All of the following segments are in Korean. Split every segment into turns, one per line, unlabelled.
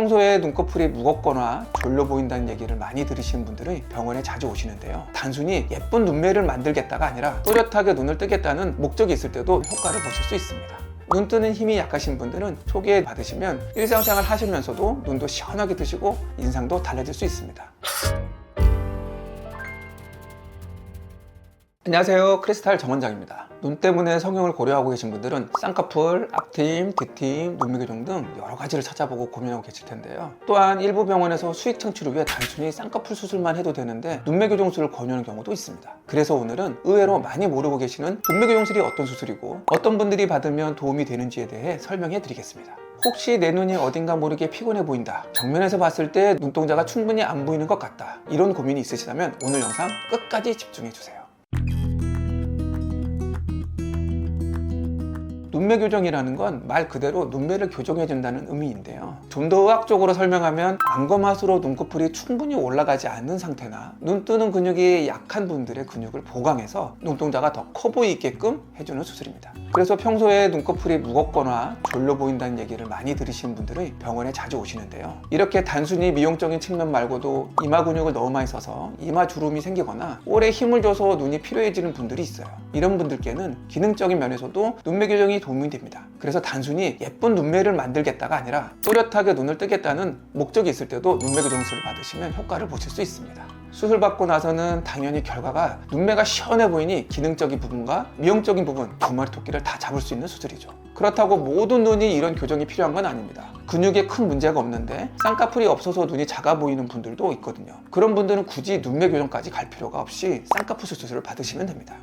평소에 눈꺼풀이 무겁거나 졸려 보인다는 얘기를 많이 들으시는 분들이 병원에 자주 오시는데요. 단순히 예쁜 눈매를 만들겠다가 아니라 또렷하게 눈을 뜨겠다는 목적이 있을 때도 효과를 보실 수 있습니다. 눈 뜨는 힘이 약하신 분들은 초기에 받으시면 일상생활 하시면서도 눈도 시원하게 뜨시고 인상도 달라질 수 있습니다. 안녕하세요. 크리스탈 정원장입니다. 눈 때문에 성형을 고려하고 계신 분들은 쌍꺼풀, 앞팀, 뒤팀, 눈미교정 등 여러 가지를 찾아보고 고민하고 계실 텐데요. 또한 일부 병원에서 수익 창출을 위해 단순히 쌍꺼풀 수술만 해도 되는데 눈매교정술을 권유하는 경우도 있습니다. 그래서 오늘은 의외로 많이 모르고 계시는 눈매교정술이 어떤 수술이고 어떤 분들이 받으면 도움이 되는지에 대해 설명해 드리겠습니다. 혹시 내 눈이 어딘가 모르게 피곤해 보인다. 정면에서 봤을 때 눈동자가 충분히 안 보이는 것 같다. 이런 고민이 있으시다면 오늘 영상 끝까지 집중해 주세요. 눈매 교정이라는 건 말 그대로 눈매를 교정해 준다는 의미인데요. 좀 더 의학적으로 설명하면 안검하수로 눈꺼풀이 충분히 올라가지 않는 상태나 눈 뜨는 근육이 약한 분들의 근육을 보강해서 눈동자가 더 커 보이게끔 해주는 수술입니다. 그래서 평소에 눈꺼풀이 무겁거나 졸려 보인다는 얘기를 많이 들으시는 분들이 병원에 자주 오시는데요. 이렇게 단순히 미용적인 측면 말고도 이마 근육을 너무 많이 써서 이마 주름이 생기거나 오래 힘을 줘서 눈이 피로해지는 분들이 있어요. 이런 분들께는 기능적인 면에서도 눈매 교정이 도움이 됩니다. 그래서 단순히 예쁜 눈매를 만들겠다가 아니라 또렷하게 눈을 뜨겠다는 목적이 있을 때도 눈매 교정술을 받으시면 효과를 보실 수 있습니다. 수술 받고 나서는 당연히 결과가 눈매가 시원해 보이니 기능적인 부분과 미용적인 부분 두 마리 토끼를 다 잡을 수 있는 수술이죠. 그렇다고 모든 눈이 이런 교정이 필요한 건 아닙니다. 근육에 큰 문제가 없는데 쌍꺼풀이 없어서 눈이 작아 보이는 분들도 있거든요. 그런 분들은 굳이 눈매 교정까지 갈 필요가 없이 쌍꺼풀 수술을 받으시면 됩니다.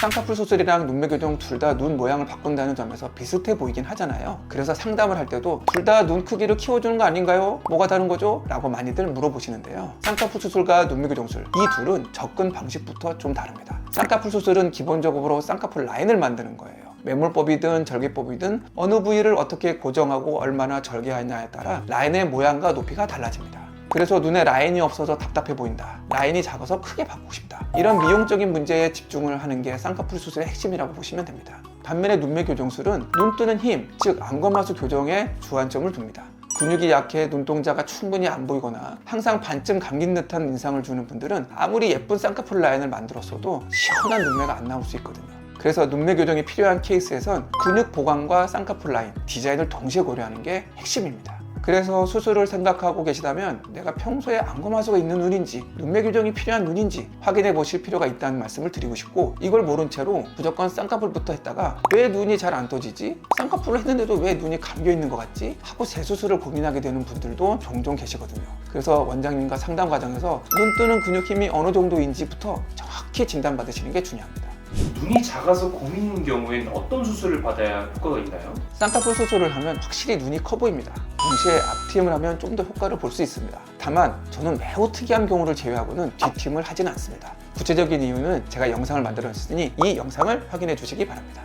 쌍꺼풀 수술이랑 눈매 교정 둘 다 눈 모양을 바꾼다는 점에서 비슷해 보이긴 하잖아요. 그래서 상담을 할 때도 둘 다 눈 크기를 키워주는 거 아닌가요? 뭐가 다른 거죠? 라고 많이들 물어보시는데요. 쌍꺼풀 수술과 눈매 교정술 이 둘은 접근 방식부터 좀 다릅니다. 쌍꺼풀 수술은 기본적으로 쌍꺼풀 라인을 만드는 거예요. 매몰법이든 절개법이든 어느 부위를 어떻게 고정하고 얼마나 절개하냐에 따라 라인의 모양과 높이가 달라집니다. 그래서 눈에 라인이 없어서 답답해 보인다. 라인이 작아서 크게 받고 싶다. 이런 미용적인 문제에 집중을 하는 게 쌍꺼풀 수술의 핵심이라고 보시면 됩니다. 반면에 눈매 교정술은 눈 뜨는 힘, 즉 안검하수 교정에 주안점을 둡니다. 근육이 약해 눈동자가 충분히 안 보이거나 항상 반쯤 감긴 듯한 인상을 주는 분들은 아무리 예쁜 쌍꺼풀 라인을 만들었어도 시원한 눈매가 안 나올 수 있거든요. 그래서 눈매 교정이 필요한 케이스에선 근육 보강과 쌍꺼풀 라인, 디자인을 동시에 고려하는 게 핵심입니다. 그래서 수술을 생각하고 계시다면 내가 평소에 안검하수가 있는 눈인지 눈매 교정이 필요한 눈인지 확인해 보실 필요가 있다는 말씀을 드리고 싶고 이걸 모른 채로 무조건 쌍꺼풀부터 했다가 왜 눈이 잘 안 떠지지? 쌍꺼풀을 했는데도 왜 눈이 감겨 있는 것 같지? 하고 재수술을 고민하게 되는 분들도 종종 계시거든요. 그래서 원장님과 상담 과정에서 눈 뜨는 근육 힘이 어느 정도인지부터 정확히 진단받으시는 게 중요합니다.
눈이 작아서 고민인 경우엔 어떤 수술을 받아야 효과가 있나요?
쌍꺼풀 수술을 하면 확실히 눈이 커 보입니다. 동시에 앞팀을 하면 좀 더 효과를 볼 수 있습니다. 다만 저는 매우 특이한 경우를 제외하고는 뒷팀을 하지는 않습니다. 구체적인 이유는 제가 영상을 만들었으니 이 영상을 확인해 주시기 바랍니다.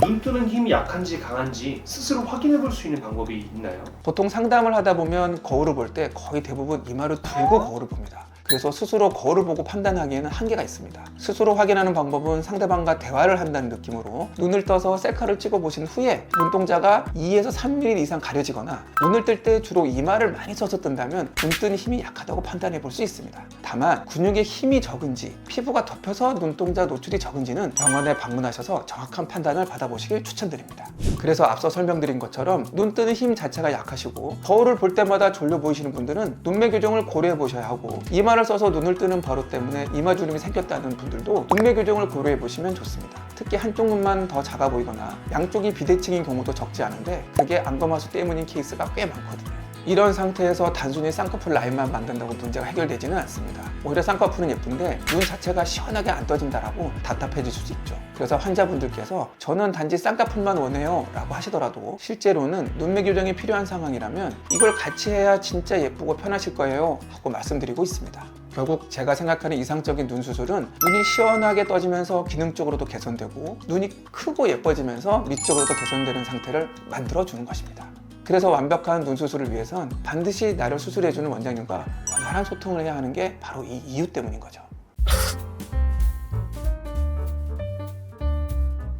눈 뜨는 힘이 약한지 강한지 스스로 확인해 볼 수 있는 방법이 있나요?
보통 상담을 하다 보면 거울을 볼 때 거의 대부분 이마를 들고 거울을 봅니다. 그래서 스스로 거울을 보고 판단하기에는 한계가 있습니다. 스스로 확인하는 방법은 상대방과 대화를 한다는 느낌으로 눈을 떠서 셀카를 찍어 보신 후에 눈동자가 2에서 3mm 이상 가려지거나 눈을 뜰 때 주로 이마를 많이 써서 뜬다면 눈 뜨는 힘이 약하다고 판단해 볼 수 있습니다. 다만 근육의 힘이 적은지 피부가 덮여서 눈동자 노출이 적은지는 병원에 방문하셔서 정확한 판단을 받아보시길 추천드립니다. 그래서 앞서 설명드린 것처럼 눈 뜨는 힘 자체가 약하시고 거울을 볼 때마다 졸려 보이시는 분들은 눈매 교정을 고려해 보셔야 하고 이마를 써서 눈을 뜨는 버릇 때문에 이마 주름이 생겼다는 분들도 눈매 교정을 고려해 보시면 좋습니다. 특히 한쪽 눈만 더 작아 보이거나 양쪽이 비대칭인 경우도 적지 않은데 그게 안검하수 때문인 케이스가 꽤 많거든요. 이런 상태에서 단순히 쌍꺼풀 라인만 만든다고 문제가 해결되지는 않습니다. 오히려 쌍꺼풀은 예쁜데 눈 자체가 시원하게 안 떠진다라고 답답해질 수도 있죠. 그래서 환자분들께서 저는 단지 쌍꺼풀만 원해요 라고 하시더라도 실제로는 눈매 교정이 필요한 상황이라면 이걸 같이 해야 진짜 예쁘고 편하실 거예요 하고 말씀드리고 있습니다. 결국 제가 생각하는 이상적인 눈 수술은 눈이 시원하게 떠지면서 기능적으로도 개선되고 눈이 크고 예뻐지면서 미적으로도 개선되는 상태를 만들어 주는 것입니다. 그래서 완벽한 눈 수술을 위해선 반드시 나를 수술해주는 원장님과 원활한 소통을 해야 하는 게 바로 이 이유 때문인 거죠.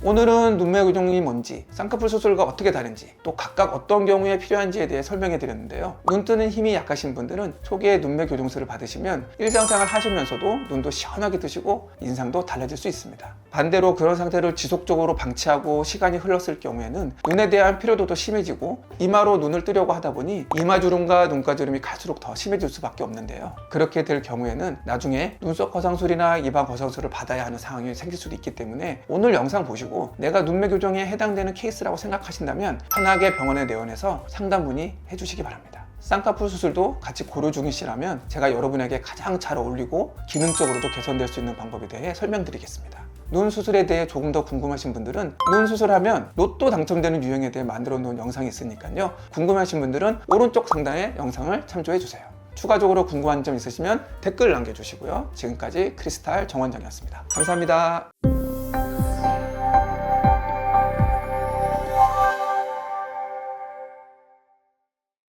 오늘은 눈매 교정이 뭔지, 쌍꺼풀 수술과 어떻게 다른지, 또 각각 어떤 경우에 필요한지에 대해 설명해 드렸는데요. 눈 뜨는 힘이 약하신 분들은 초기에 눈매 교정술을 받으시면 일상생활 하시면서도 눈도 시원하게 뜨시고 인상도 달라질 수 있습니다. 반대로 그런 상태를 지속적으로 방치하고 시간이 흘렀을 경우에는 눈에 대한 피로도도 심해지고 이마로 눈을 뜨려고 하다 보니 이마주름과 눈가주름이 갈수록 더 심해질 수밖에 없는데요. 그렇게 될 경우에는 나중에 눈썹 거상술이나 이마 거상술을 받아야 하는 상황이 생길 수도 있기 때문에 오늘 영상 보 시고 내가 눈매 교정에 해당되는 케이스라고 생각하신다면 편하게 병원에 내원해서 상담 문의 해주시기 바랍니다. 쌍꺼풀 수술도 같이 고려 중이시라면 제가 여러분에게 가장 잘 어울리고 기능적으로도 개선될 수 있는 방법에 대해 설명드리겠습니다. 눈 수술에 대해 조금 더 궁금하신 분들은 눈 수술하면 로또 당첨되는 유형에 대해 만들어 놓은 영상이 있으니까요. 궁금하신 분들은 오른쪽 상단의 영상을 참조해 주세요. 추가적으로 궁금한 점 있으시면 댓글 남겨주시고요. 지금까지 크리스탈 정원장이었습니다. 감사합니다.